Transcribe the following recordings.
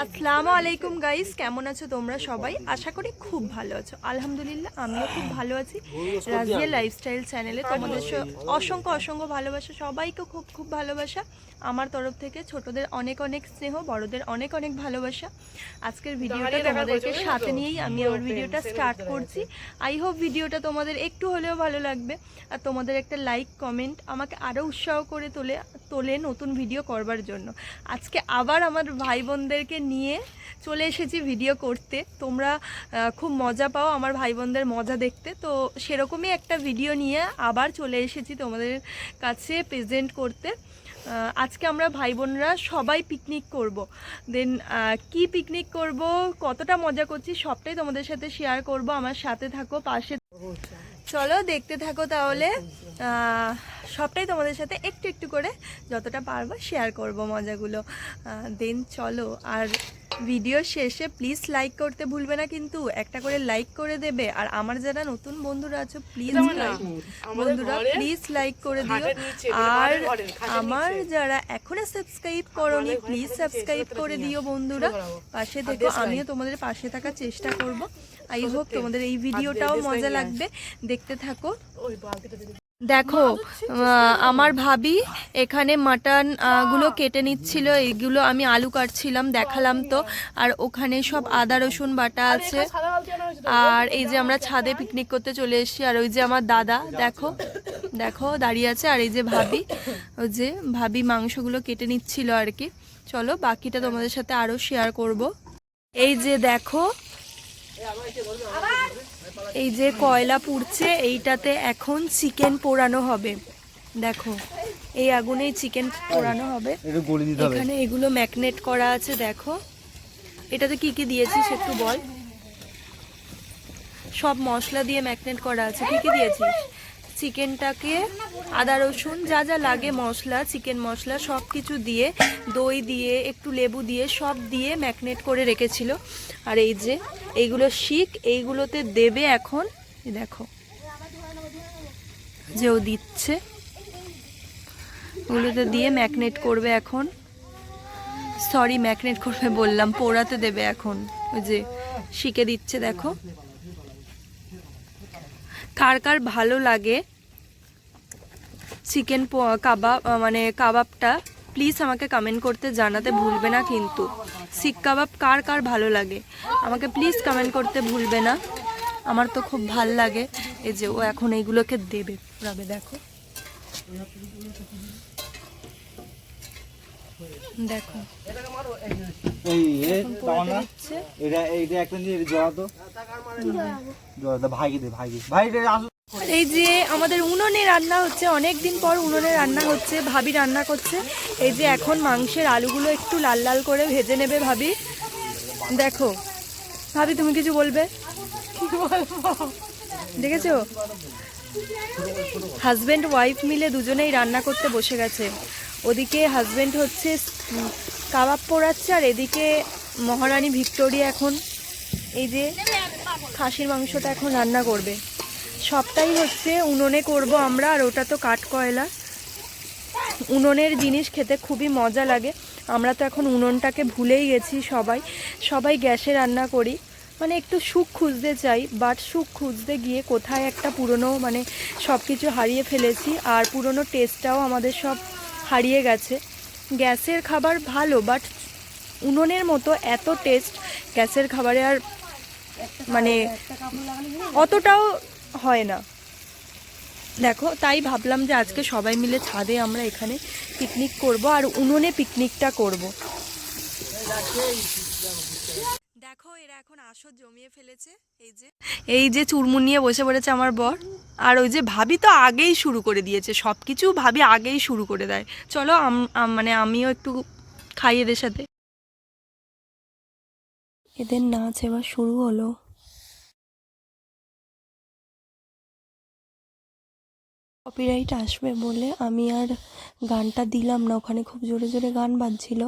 আসসালামু আলাইকুম গাইস কেমন আছো তোমরা সবাই? আশা করি খুব ভালো আছো। আলহামদুলিল্লাহ আমিও খুব ভালো আছি। রাজিয়া লাইফস্টাইল চ্যানেলে তোমাদের অসংখ্য অসংখ্য ভালোবাসা সবাইকে খুব খুব ভালোবাসা। আমার তরফ থেকে ছোটদের অনেক অনেক স্নেহ বড়দের অনেক অনেক ভালোবাসা। আজকের ভিডিওটা তোমাদেরকে সাথে নিয়েই আমি আমার ভিডিওটা স্টার্ট করছি। আই হোপ ভিডিওটা তোমাদের একটু হলেও ভালো লাগবে। আর তোমাদের একটা লাইক কমেন্ট আমাকে আরও উৎসাহ করে তোলে। তোলে নতুন ভিডিও করবার জন্য। আজকে আবার আমার ভাই বোনদেরকে নিয়ে চলে এসেছি ভিডিও করতে। তোমরা খুব মজা পাও আমার ভাই বোনদের মজা দেখতে। তো সেরকমই একটা ভিডিও নিয়ে আবার চলে এসেছি তোমাদের কাছে প্রেজেন্ট করতে। আজকে আমরা ভাই বোনরা সবাই পিকনিক করব। দেন কি পিকনিক করব কতটা মজা করছি সবটাই তোমাদের সাথে শেয়ার করব। আমার সাথে থাকো পাশে চলো দেখতে থাকো তাহলে। সবটাই তোমাদের সাথে একটু একটু করে যতটা পারব শেয়ার করব মজাগুলো। দেন চলো আর ভিডিও শেষে প্লিজ লাইক করতে ভুলবে না কিন্তু একটা করে লাইক করে দেবে। আর আমার যারা নতুন বন্ধুরা আছো প্লিজ বন্ধুরা প্লিজ লাইক করে দিও। আর আমার যারা এখনও সাবস্ক্রাইব করনি প্লিজ সাবস্ক্রাইব করে দিও বন্ধুরা। পাশে থেকো আমিও তোমাদের পাশে থাকার চেষ্টা করব। আই হোপ তোমাদের এই ভিডিওটাও মজা লাগবে। দেখতে থাকো। দেখো আমার ভাবি এখানে মাটনগুলো কেটে নিচ্ছিল এইগুলো আমি আলু কাটছিলাম, দেখালাম তো। আর ওখানে সব আদা, রসুন বাটা আছে। আর এই যে আমরা ছাদে পিকনিক করতে চলে এসেছি, আর ওই যে আমার দাদা, দেখো দেখো, দাঁড়িয়ে আছে। আর এই যে ভাবি, ওই যে ভাবি মাংসগুলো কেটে নিচ্ছিল আর কি। চলো, বাকিটা তোমাদের সাথে আরও শেয়ার করব। এই যে দেখো এই যে কয়লা পুড়ছে এইটাতে এখন চিকেন পোড়ানো হবে। দেখো এই আগুনেই চিকেন পোড়ানো হবে। এখানে এগুলো ম্যাগনেট করা আছে দেখো। এটাতে কি কি দিয়েছিস একটু বল। সব মশলা দিয়ে ম্যাগনেট করা আছে। কি কি দিয়েছিস? চিকেনটাকে আদা রসুন, যা যা লাগে, মশলা, চিকেন মশলা সব কিছু দিয়ে, দই দিয়ে, একটু লেবু দিয়ে, সব দিয়ে ম্যাগনেট করে রেখেছিল। আর এই যে, এইগুলো শিক, এইগুলোতে দেবে এখন দেখো। যে ও দিচ্ছে। ওগুলোতে দিয়ে ম্যাগনেট করবে এখন। সরি ম্যাগনেট করবে বললাম, পোড়াতে দেবে এখন। ওই যে শিখে দিচ্ছে, দেখো। কার কার ভালো লাগে চিকেন কাবাব মানে কাবাবটা প্লিজ আমাকে কমেন্ট করতে জানাতে ভুলবে না কিন্তু। শিক কাবাব কার কার ভালো লাগে? আমাকে প্লিজ কমেন্ট করতে ভুলবে না। আমার তো খুব ভালো লাগে। এই যে ও এখন এইগুলোকে দেবে। পুরাবে দেখো। দেখো। এই এ এখন তাও পোড়াতে না? দিচ্ছে। এটা এইটা একটা নিয়ে জড়া তো? জড়া তো দে ভাইকে ভাই আর এই যে আমাদের উনুনে রান্না হচ্ছে অনেক দিন পর উনুনে রান্না হচ্ছে ভাবি রান্না করছে। এই যে এখন মাংসের আলুগুলো একটু লাল লাল করে ভেজে নেবে ভাবি। দেখো ভাবি তুমি কিছু বলবে? দেখেছ? হাজবেন্ড ওয়াইফ মিলে দুজনেই রান্না করতে বসে গেছে। ওদিকে হাজবেন্ড হচ্ছে কাবাব পোড়াচ্ছে আর এদিকে মহারানী ভিক্টোরিয়া এখন এই যে খাসির মাংসটা এখন রান্না করবে। সবটাই হচ্ছে উনুনে করব আমরা, আর ওটা তো কাঠ কয়লা। উনুনের জিনিস খেতে খুবই মজা লাগে। আমরা তো এখন উনুনটাকে ভুলেই গেছি সবাই। সবাই গ্যাসে রান্না করি। মানে একটু সুখ খুঁজতে চাই বাট সুখ খুঁজতে গিয়ে কোথায় একটা পুরনো মানে সব কিছু হারিয়ে ফেলেছি, আর পুরনো টেস্টটাও আমাদের সব হারিয়ে গেছে। গ্যাসের খাবার ভালো বাট উনুনের মতো এত টেস্ট গ্যাসের খাবারে আর মানে অতটাও হয় না। দেখো, তাই ভাবলাম যে আজকে সবাই মিলে ছাদে আমরা এখানে পিকনিক করব আর উনুনে পিকনিকটা করব। দেখো, এরা এখন আসর জমিয়ে ফেলেছে। এই যে এই যে চুরমুন নিয়ে বসে পড়েছে আমার বর। আর ওই যে ভাবি তো আগেই শুরু করে দিয়েছে। সব কিছু ভাবি আগেই শুরু করে দেয়। চলো মানে আমিও একটু খাই এদের সাথে। এদের নাচ এবার শুরু হলো। কপিরাইট আসবে বলে আমি আর গানটা দিলাম না ওখানে খুব জোরে জোরে গান বাজছিল।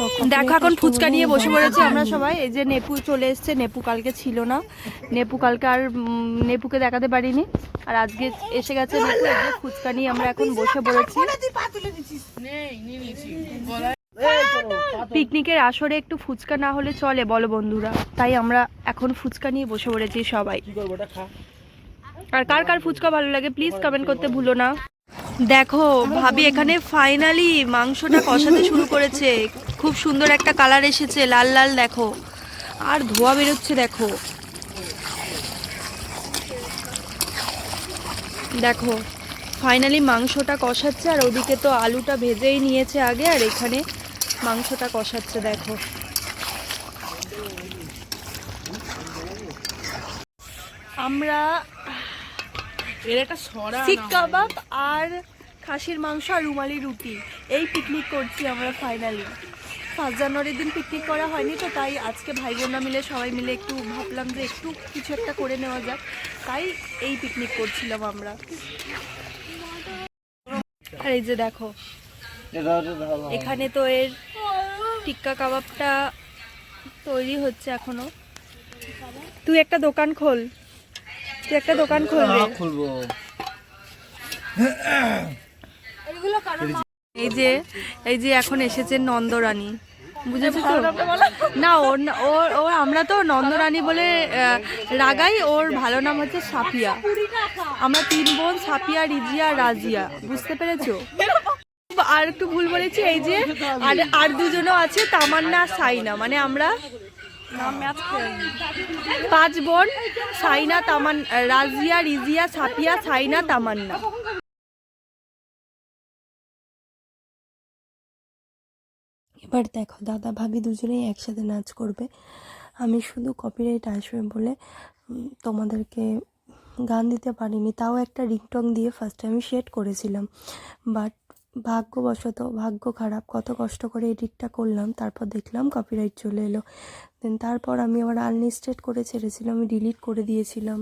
তখন দেখো এখন ফুচকা নিয়ে বসে পড়েছি আমরা সবাই। এই যে নেপু চলে এসেছে নেপু কালকে ছিল না। নেপু কালকে আর নেপুকে দেখাতে পারিনি। আর আজকে এসে গেছে নেপু এই যে ফুচকা নিয়ে আমরা এখন বসে পড়েছি। পিকনিকের আসরে একটু ফুচকা না হলে চলে বলো বন্ধুরা তাই আমরা এখন ফুচকা নিয়ে বসে পড়েছি সবাই। কি করব ওটা খা। আর কার কার ফুচকা ভালো লাগে প্লিজ কমেন্ট করতে ভুলো না। দেখো, ভাবি এখানে ফাইনালি মাংসটা কষাতে শুরু করেছে। খুব সুন্দর একটা কালার এসেছে, লাল লাল দেখো। আর ধোয়া বেরোচ্ছে, দেখো। দেখো ফাইনালি মাংসটা কষাচ্ছে, আর ওদিকে তো আলুটা ভেজেই নিয়েছে আগে, আর এখানে মাংসটা কষাচ্ছে, দেখো। আমরা এর একটা সরা শিক কাবাব আর খাসির মাংস আর রুমালি রুটি। এই পিকনিক করছি আমরা ফাইনালি ফার্স্ট জানুয়ারির দিন পিকনিক করা হয়নি তো তাই আজকে ভাই বোনরা মিলে সবাই মিলে একটু ভাবলাম যে একটু কিছু একটা করে নেওয়া যাক। তাই এই পিকনিক করছিলাম আমরা। আর এই যে দেখো। এখানে তো এর টিক্কা কাবাবটা তৈরি হচ্ছে এখনও। তুই একটা দোকান খোল। তুই একটা দোকান খোল রে হ্যাঁ, খুলবো। এই যে এই যে এখন এসেছে নন্দরানী। বুঝেছ তো? না ওর না- ওর ওর আমরা তো নন্দরানী বলে রাগাই। ওর ভালো নাম হচ্ছে সাপিয়া আমরা তিন বোন সাপিয়া রিজিয়া রাজিয়া। বুঝতে পেরেছ? আর একটু ভুল বলেছি এই যে আর আর দুজনও আছে তামান্না সাইনা। মানে আমরা পাঁচ বোন, সাইনা, তামান রাজিয়া, রিজিয়া সাফিয়া সাইনা, তামান্না। এবার দেখো, দাদা ভাবি দুজনেই একসাথে নাচ করবে। আমি শুধু কপিরাইট আসবে বলে তোমাদেরকে গান দিতে পারিনি। তাও একটা রিংটং দিয়ে ফার্স্ট আমি সেট করেছিলাম। বাট ভাগ্যবশত ভাগ্য খারাপ। কত কষ্ট করে এডিটটা করলাম তারপর দেখলাম কপিরাইট চলে এলো। দেন তারপর আমি আবার আনলিস্টেড করে ছেড়েছিলাম আমি ডিলিট করে দিয়েছিলাম।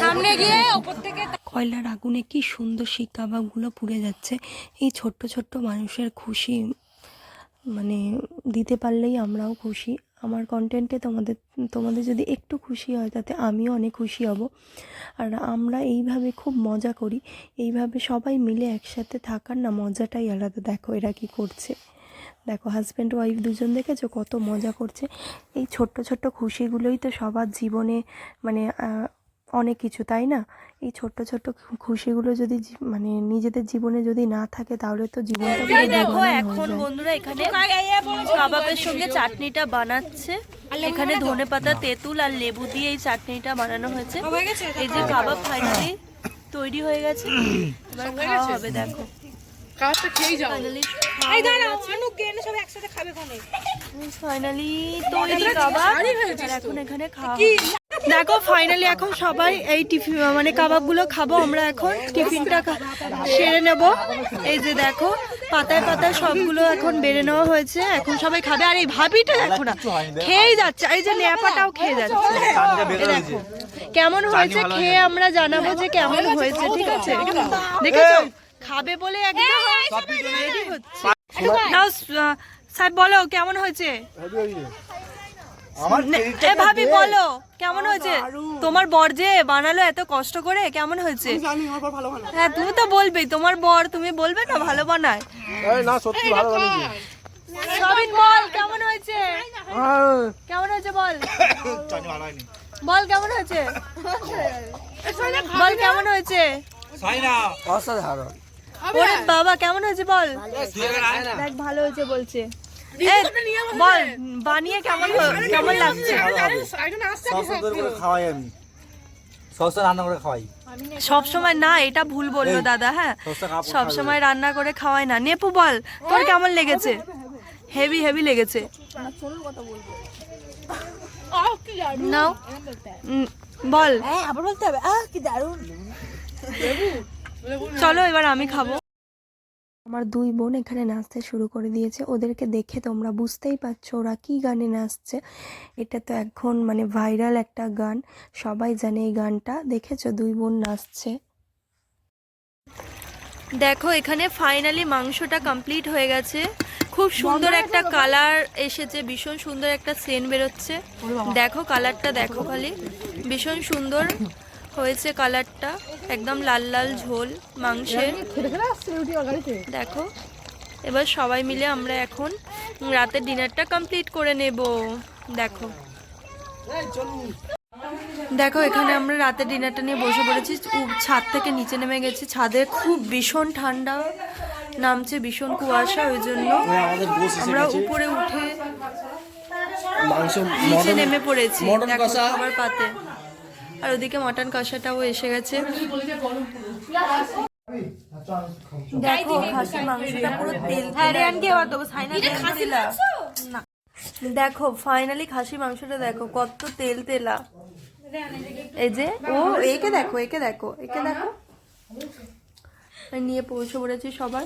সামনে গিয়ে উপর থেকে কয়লার আগুনে কি সুন্দর শিক কাবাবগুলো পুড়ে যাচ্ছে। এই ছোট্ট ছোট্ট মানুষের খুশি মানে দিতে পারলেই আমরাও খুশি। আমার কন্টেন্টে তোমাদের তোমাদের যদি একটু খুশি হয়, তাতে আমিও অনেক খুশি হব। আর আমরা এইভাবে খুব মজা করি। এইভাবে সবাই মিলে একসাথে থাকার না, মজাটাই আলাদা। দেখো এরা কি করছে। দেখো হাজব্যান্ড ওয়াইফ দুজন দেখেছ? কত মজা করছে। এই ছোট্ট ছোট্ট খুশিগুলোই তো সবার জীবনে মানে অনেক কিছু তাই না? এই ছোট্ট ছোট্ট খুশিগুলো যদি মানে নিজেদের জীবনে যদি না থাকে তাহলে তো জীবনটা পুরো দেখো এখন বন্ধুরা এখানে কাবাবের সঙ্গে চাটনিটা বানাচ্ছে। এখানে ধনে পাতা তেঁতুল আর লেবু দিয়ে এই চাটনিটা বানানো হয়েছে। এই যে কাবাব ফাইনালি তৈরি হয়ে গেছে। এবার খাওয়া হবে দেখো। কাজটা খেয়েই যাও। ফাইনালি এই দাঁড়া অনুক গেনে সব একসাথে খাবে কোনে ফাইনালি তৈরি কাবাব। এখন এখানে খাওয়া। দেখো ফাইনালি এখন সবাই এই টিফিন মানে কাবাবগুলো খাব আমরা এখন টিফিনটা সেরে নেব। এই যে দেখো পাতায় পাতায় সবগুলো এখন বেড়ে নেওয়া হয়েছে এখন সবাই খাবে। আর এই ভাবিটা দেখো না খেয়েই যাচ্ছে এই যে ন্যাপাটাও খেয়ে যাচ্ছে। দেখো কেমন হয়েছে খেয়ে আমরা জানাব যে কেমন হয়েছে ঠিক আছে? দেখেছ? খাবে বলে একদম ready হচ্ছে। নাও সাহেব বলো কেমন হয়েছে? আমার এ ভাবি বলো কেমন হয়েছে? তোমার বর যে বানালো এত কষ্ট করে কেমন হয়েছে? জানি আমার ভালো ভালো হ্যাঁ তুমি তো বলবেই তোমার বর তুমি বলবে না ভালো বানায়? না সত্যি ভালো বানিয়েছে বল কেমন হয়েছে? কেমন হয়েছে বল? বল কেমন হয়েছে? বল কেমন হয়েছে? অসাধারণ। ওরে বাবা কেমন হয়েছে বল? দেখ ভালো হয়েছে বলছে। বল বানিয়ে কেমন কেমন লাগছে? খাওয়াই আমি। রান্না করে খাওয়াই। সব সময় না এটা ভুল বলল দাদা হ্যাঁ? সব সময় রান্না করে খাওয়াই না। নেপু বল তোর কেমন লেগেছে? হেভি হেভি লেগেছে। নাও। বল। আবার বলতে হবে। আহ কি দারুণ। চলো এবার আমি খাব। আমার দুই বোন এখানে নাচতে শুরু করে দিয়েছে। ওদেরকে দেখে তোমরা বুঝতেই পারছ ওরা কি গানে নাচছে। এটা তো এখন মানে ভাইরাল একটা গান। সবাই জানে এই গানটা। দেখেছ? দুই বোন নাচছে। দেখো এখানে ফাইনালি মাংসটা কমপ্লিট হয়ে গেছে। খুব সুন্দর একটা কালার এসেছে। ভীষণ সুন্দর একটা সেন বেরোচ্ছে। দেখো কালারটা দেখো খালি। ভীষণ সুন্দর। হয়েছে কালারটা? একদম লাল লাল ঝোল মাংসের। দেখো এবার সবাই মিলে আমরা এখন রাতের ডিনারটা কমপ্লিট করে নেব। দেখো। দেখো এখানে আমরা রাতের ডিনারটা নিয়ে বসে পড়েছি। ছাদ থেকে নিচে নেমে গেছি। ছাদে খুব ভীষণ ঠান্ডা নামছে ভীষণ কুয়াশা ওই জন্য আমরা উপরে উঠে নিচে নেমে পড়েছি। খাবার পাতে। আর ওদিকে মটন কষাটাও এসে গেছে। দেখো খাসির মাংসটা পুরো তেল না। দেখো ফাইনালি খাসি মাংসটা দেখো কত তেল তেলা। এই যে ও একে দেখো একে দেখো একে দেখো। নিয়ে পৌঁছে পড়েছি সবার।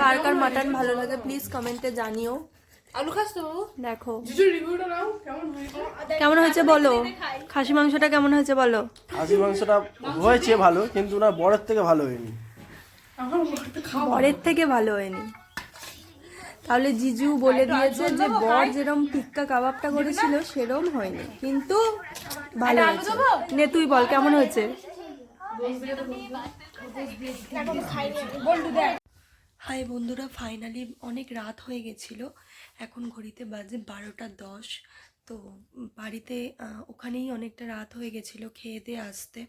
কার কার মাটন ভালো লাগে প্লিজ কমেন্টে জানিও। আলু খাস তো বাবু? দেখো। রিভিউটা নাও কেমন কেমন হয়েছে বলো? খাসি মাংসটা কেমন হয়েছে বলো? খাসি মাংসটা হয়েছে ভালো কিন্তু না বড়ের থেকে ভালো হয়নি। বরের থেকে ভালো হয়নি। তাহলে জিজু বলে দিয়েছে যে বর যেরকম টিক্কা কাবাবটা করেছিল সেরম হয়নি। কিন্তু ভালো হয়েছে। নে তুই বল কেমন হয়েছে? হাই বন্ধুরা ফাইনালি অনেক রাত হয়ে গেছিল। এখন ঘড়িতে বাজে বারোটা দশ। তো বাড়িতে ওখানেই অনেকটা রাত হয়ে গেছিল খেয়ে দিয়ে আসতে।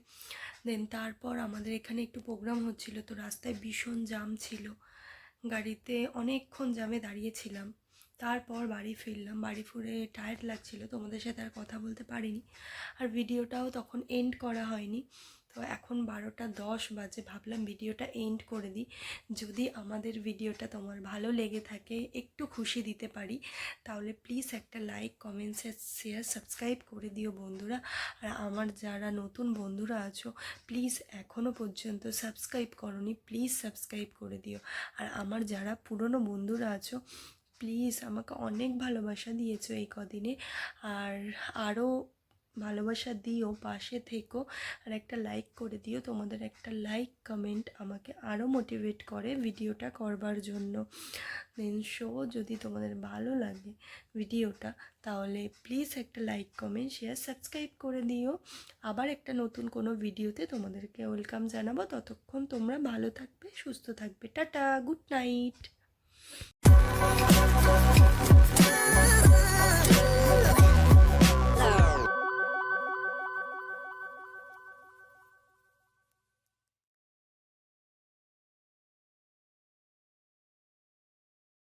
দেন তারপর আমাদের এখানে একটু প্রোগ্রাম হচ্ছিল, তো রাস্তায় ভীষণ জাম ছিল। গাড়িতে অনেকক্ষণ জামে দাঁড়িয়েছিলাম। তারপর বাড়ি ফিরলাম, বাড়ি ফিরে টায়ার্ড লাগছিল, তোমাদের সাথে আর কথা বলতে পারিনি। আর ভিডিওটাও তখন এন্ড করা হয়নি। তো এখন বারোটা দশ বাজে, ভাবলাম ভিডিওটা এন্ড করে দিই। যদি আমাদের ভিডিওটা তোমার ভালো লেগে থাকে, একটু খুশি দিতে পারি, তাহলে প্লিজ একটা লাইক কমেন্ট শেয়ার সাবস্ক্রাইব করে দিও বন্ধুরা। আর আমার যারা নতুন বন্ধুরা আছো প্লিজ এখনও পর্যন্ত সাবস্ক্রাইব করনি প্লিজ সাবস্ক্রাইব করে দিও। আর আমার যারা পুরনো বন্ধুরা আছো প্লিজ আমাকে অনেক ভালোবাসা দিয়েছ এই কদিনে। আর আরও ভালোবাসা দিও, পাশে থেকো আর একটা লাইক করে দিও। তোমাদের একটা লাইক কমেন্ট আমাকে আরও মোটিভেট করে ভিডিওটা করবার জন্য। দেন শো যদি তোমাদের ভালো লাগে ভিডিওটা, তাহলে প্লিজ একটা লাইক কমেন্ট শেয়ার সাবস্ক্রাইব করে দিও। আবার একটা নতুন কোনো ভিডিওতে তোমাদেরকে ওয়েলকাম জানাব। ততক্ষণ তোমরা ভালো থাকবে, সুস্থ থাকবে। Tata good night